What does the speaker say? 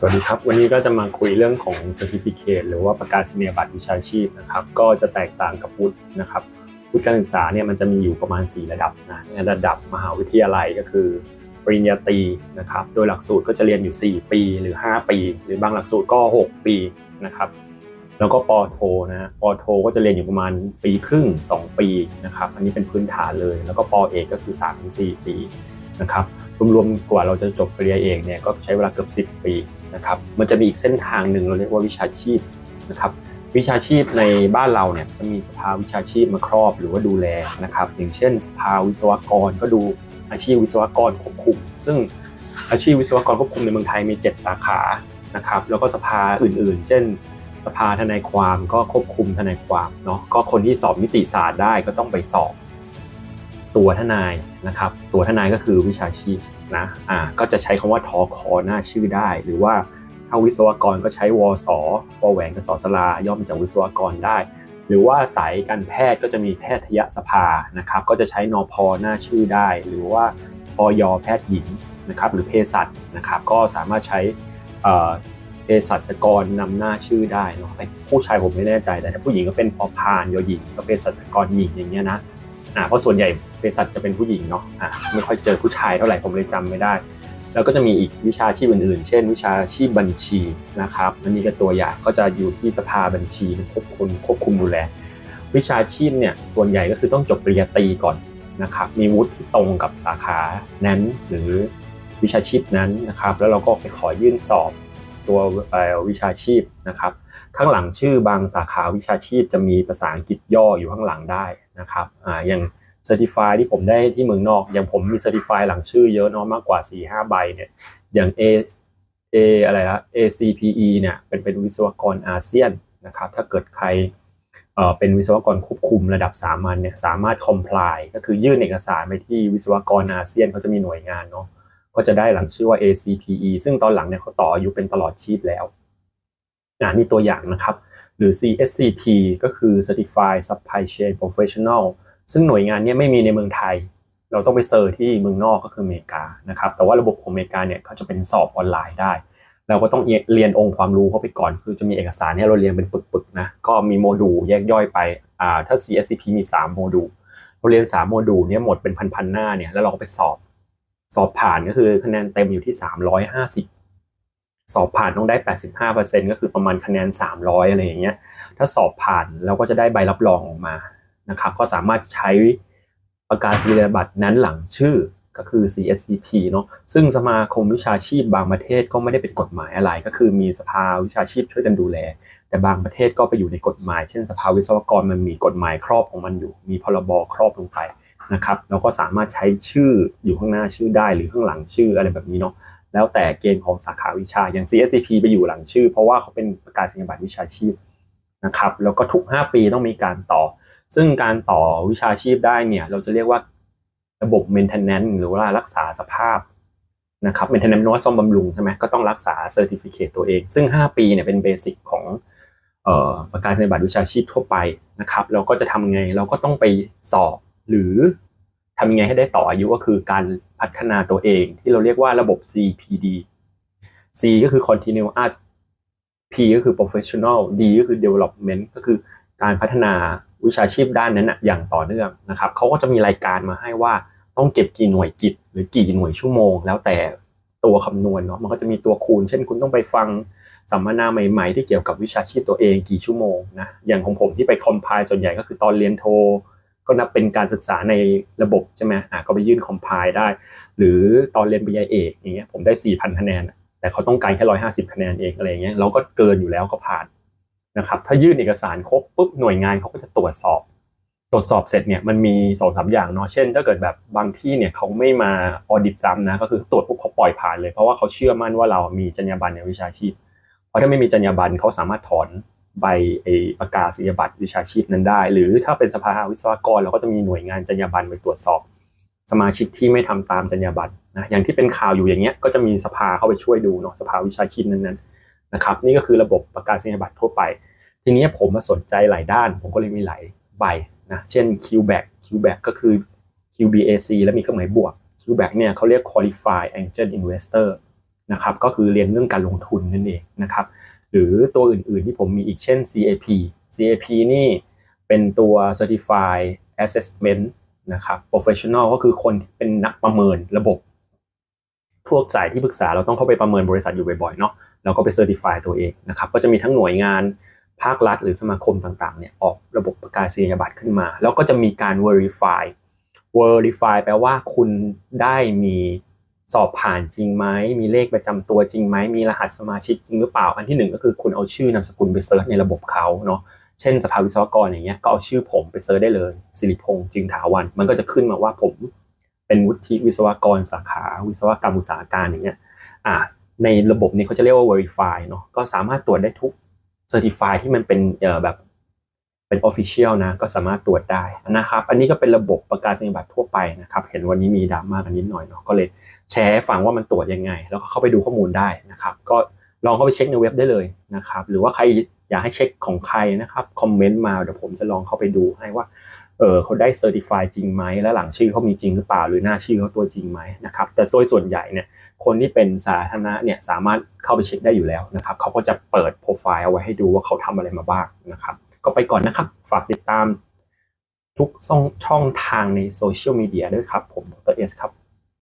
สวัสดีครับ วันนี้ก็จะมาคุยเรื่องของ Certificate หรือว่าประกาศนียบัตรวิชาชีพนะครับ ก็จะแตกต่างกับวุฒินะครับวุฒิการศึกษาเนี่ยมันจะมีอยู่ประมาณ 4 ระดับนะในระดับมหาวิทยาลัยก็คือปริญญาตรีนะครับ โดยหลักสูตรก็จะเรียนอยู่ 4 ปีหรือ 5 ปี หรือบางหลักสูตรก็ 6 ปีนะครับ แล้วก็ปอโทนะปอโทก็จะเรียนอยู่ประมาณปีครึ่ง 2 ปีนะครับ อันนี้เป็นพื้นฐานเลย แล้วก็ปอเอกก็คือ 3-4 ปีนะครับ รวมๆกว่าเราจะจบปริญญาเอกเนี่ยก็ใช้เวลาเกือบ 10 ปี นะครับ มันจะมีอีกเส้นทางหนึ่งเราเรียกว่าวิชาชีพนะครับ วิชาชีพในบ้านเราเนี่ยจะมีสภาวิชาชีพมาครอบหรือว่าดูแลนะครับ อย่างเช่น สภาวิศวกรก็ดูอาชีพวิศวกรควบคุม ซึ่งอาชีพวิศวกรควบคุมในเมืองไทยมี 7 สาขานะครับ แล้วก็สภาอื่นๆ เช่น สภาทนายความก็ควบคุมทนายความเนาะ ก็คนที่สอบนิติศาสตร์ได้ก็ต้องไปสอบ ตัวทนายนะครับ ตัวทนายก็คือวิชาชีพ นะอ่าก็จะใช้คำว่าทอคอหน้าชื่อได้ หรือว่าถ้าวิศวกรก็ใช้วสวแหวนกับสสลาย่อมาจากวิศวกรได้ หรือว่าสายการแพทย์ก็จะมีแพทยสภานะครับ ก็จะใช้นอพหน้าชื่อได้ หรือว่าพอยอแพทย์หญิงนะครับ หรือเภสัชนะครับ ก็สามารถใช้เภสัชกรนำหน้าชื่อได้เนาะผู้ชายผมไม่แน่ใจ แต่ถ้าผู้หญิงก็เป็นพอพานยอหญิงก็เป็นสัชกรหญิงอย่างเงี้ยนะ อ่าเพราะส่วนใหญ่เภสัชจะเป็นผู้หญิงเนาะอ่าไม่ค่อยเจอผู้ชายเท่าไหร่ผมเลยจำไม่ได้ แล้วก็จะมีอีกวิชาชีพอื่นๆ เช่น วิชาชีพบัญชีนะครับอันนี้ก็ตัวอย่างก็จะอยู่ที่สภาบัญชีควบคุมควบคุมดูแล วิชาชีพเนี่ยส่วนใหญ่ก็คือต้องจบปริญญาตรีก่อนนะครับมีวุฒิที่ตรงกับสาขานั้นหรือวิชาชีพนั้นนะครับแล้วเราก็ไปขอยื่นสอบ ตัววิชาชีพนะครับ ข้างหลังชื่อบางสาขาวิชาชีพจะมีภาษาอังกฤษย่ออยู่ข้างหลังได้นะครับอ่าอย่าง Certify ที่ผมได้ที่เมืองนอก อย่างผมมี Certify หลังชื่อเยอะเนาะมากกว่า 4-5 ใบเนี่ยอย่าง A A อะไรละ ACPE เนี่ยเป็นเป็นวิศวกรอาเซียนนะครับถ้าเกิดใครเอ่อเป็นวิศวกรควบคุมระดับสามัญเนี่ยสามารถ comply ก็คือยื่นเอกสารไปที่วิศวกรอาเซียนเขาจะมีหน่วยงานเนาะ ก็จะได้หลังชื่อว่า ACPE ซึ่งตอนหลังเนี่ยเขาต่ออายุเป็นตลอดชีพแล้วอ่านี่ตัวอย่างนะครับ หรือ CSCP ก็คือ Certified Supply Chain Professional ซึ่งหน่วยงานเนี้ไม่มีในเมืองไทย เราต้องไปเซอร์ที่เมืองนอกก็คืออเมริกานะครับ แต่ว่าระบบของอเมริกาเนี่ยเขาจะเป็นสอบออนไลน์ได้ เราก็ต้องเรียนองค์ความรู้เข้าไปก่อน คือจะมีเอกสารให้เราเรียนเป็นปึกๆนะ ก็มีโมดูลแยกย่อยไป อ่า ถ้า CSCP มี 3 โมดูล เราเรียน 3 โมดูลเนี่ยหมดเป็นพันๆหน้าเนี่ย แล้วเราก็ไปสอบ สอบผ่านก็คือคะแนนเต็มอยู่ที่ 350 สอบผ่านต้องได้ 85%ก็คือประมาณคะแนน 300 อะไรอย่างเงี้ย ถ้าสอบผ่านเราก็จะได้ใบรับรองออกมานะครับ ก็สามารถใช้ประกาศนียบัตรนั้นหลังชื่อก็คือ CSCP เนาะซึ่งสมาคมวิชาชีพบางประเทศก็ไม่ได้เป็นกฎหมายอะไร ก็คือมีสภาวิชาชีพช่วยกันดูแล แต่บางประเทศก็ไปอยู่ในกฎหมาย เช่น สภาวิศวกรมันมีกฎหมายครอบของมันอยู่ มีพรบครอบลงไป นะครับเราก็สามารถใช้ชื่ออยู่ข้างหน้าชื่อได้หรือข้างหลังชื่ออะไรแบบนี้เนาะแล้วแต่เกณฑ์ของสาขาวิชาอย่าง CSCP ไปอยู่หลังชื่อ เพราะว่าเขาเป็นประกาศนียบัตรวิชาชีพนะครับแล้วก็ทุก 5 ปีต้องมีการต่อ ซึ่งการต่อวิชาชีพได้เนี่ยเราจะเรียกว่าระบบ maintenance หรือว่ารักษาสภาพนะครับ maintenance นว่าซ่อมบำรุงใช่ไหมก็ต้องรักษา certificate ตัวเอง ซึ่ง 5 ปีเนี่ยเป็นเบสิกของออประกาศนียบัตรวิชาชีพทั่วไปนะครับเราก็จะทำไงเราก็ต้องไปสอบ หรือทำยังไงให้ได้ต่ออายุก็คือการพัฒนาตัวเองที่เราเรียกว่าระบบ CPD C ก็คือ continuous P ก็คือ professional D ก็คือ development ก็คือการพัฒนาวิชาชีพด้านนั้นนะอย่างต่อเนื่องนะครับเขาก็จะมีรายการมาให้ว่าต้องเก็บกี่หน่วยกิจ หรือกี่หน่วยชั่วโมง แล้วแต่ตัวคำนวณเนาะมันก็จะมีตัวคูณ เช่นคุณต้องไปฟังสัมมนาใหม่ๆ ที่เกี่ยวกับวิชาชีพตัวเองกี่ชั่วโมงนะอย่างของผมที่ไปคอมไพล์ส่วนใหญ่ก็คือตอนเรียนโท ก็นับเป็นการศึกษาในระบบใช่ไหมอะก็ไปยื่นคอมไพล์ได้ หรือตอนเรียนปริญญาเอกอย่างเงี้ยผมได้4,000คะแนน แต่เขาต้องการแค่150คะแนนเองอะไรเงี้ยเราก็เกินอยู่แล้วก็ผ่านนะครับถ้ายื่นเอกสารครบปุ๊บหน่วยงานเขาก็จะตรวจสอบ ตรวจสอบเสร็จเนี่ยมันมีสองสามอย่างเนาะเช่น ถ้าเกิดแบบบางที่เนี่ยเขาไม่มาออดิตซ้ำนะก็คือตรวจปุ๊บเขาปล่อยผ่านเลยเพราะว่าเขาเชื่อมั่นว่าเรามีจรรยาบรรณในวิชาชีพ เพราะถ้าไม่มีจรรยาบรรณเขาสามารถถอน ใบไอประกาศนียบัตรวิชาชีพนั้นได้ หรือถ้าเป็นสภาวิศวกรเราก็จะมีหน่วยงานจรรยาบรรณไปตรวจสอบ สมาชิกที่ไม่ทำตามจรรยาบรรณนะอย่างที่เป็นข่าวอยู่อย่างเงี้ยก็จะมีสภาเข้าไปช่วยดูเนาะสภาวิชาชีพนั้นๆนะครับนี่ก็คือระบบประกาศนียบัตรทั่วไป ทีนี้ผมมาสนใจหลายด้าน ผมก็เลยมีหลายใบนะเช่น QBack QBack ก็คือ QBAC แล้วมีเครื่องหมายบวก QBack เนี่ยเขาเรียก Qualified Angel Investor นะครับก็คือเรียนเรื่องการลงทุนนั่นเองนะครับ หรือตัวอื่นๆที่ผมมีอีกเช่น CAP CAP นี่เป็นตัว Certified Assessment นะครับ Professional ก็คือคนที่เป็นนักประเมินระบบ พวกสายที่ปรึกษาเราต้องเข้าไปประเมินบริษัทอยู่บ่อยๆเนาะเราก็ไปเซอร์ติฟายตัวเองนะครับก็จะมีทั้งหน่วยงานภาครัฐหรือสมาคมต่างๆเนี่ยออกระบบประกาศนียบัตรขึ้นมา แล้วก็จะมีการ Verify Verify แปลว่าคุณได้มี สอบผ่านจริงไหมมีเลขประจำตัวจริงไหมมีรหัสสมาชิกจริงหรือเปล่า อันที่หนึ่งก็คือคุณเอาชื่อนามสกุลไปเซิร์ชในระบบเขาเนาะเช่นสภาวิศวกรอย่างเงี้ยก็เอาชื่อผมไปเซิร์ชได้เลยสิริพงษ์จึงถาวัน มันก็จะขึ้นมาว่าผมเป็นวุฒิวิศวกรสาขา วิศวกรรมอุตสาหการอย่างเงี้ยอ่าในระบบนี้เขาจะเรียกว่า verify เนาะก็สามารถตรวจได้ทุก certify ที่มันเป็นแบบ เป็น official นะก็สามารถตรวจได้นะครับ อันนี้ก็เป็นระบบประกาศนียบัตรทั่วไปนะครับ เห็นวันนี้มีดราม่ากันนิดหน่อยเนาะก็เลยแชร์ให้ฟังว่ามันตรวจยังไง แล้วก็เข้าไปดูข้อมูลได้นะครับ ก็ลองเข้าไปเช็คในเว็บได้เลยนะครับ หรือว่าใครอยากให้เช็คของใครนะครับคอมเมนต์มาเดี๋ยวผมจะลองเข้าไปดูให้ว่าเออเขาได้เซอร์ติฟายจริงไหมและหลังชื่อเขามีจริงหรือเปล่า หรือหน้าชื่อเขาตัวจริงไหมนะครับแต่โดยส่วนใหญ่เนี่ยคนที่เป็นสาธารณะเนี่ยสามารถเข้าไปเช็คได้อยู่แล้วนะครับเขาก็จะเปิดโปรไฟล์เอาไว้ให้ดูว่าเขาทำอะไรมาบ้างนะครับ ก็ไปก่อนนะครับ ฝากติดตามทุกช่องทางในโซเชียลมีเดียด้วยครับ ผมดรเอสครับ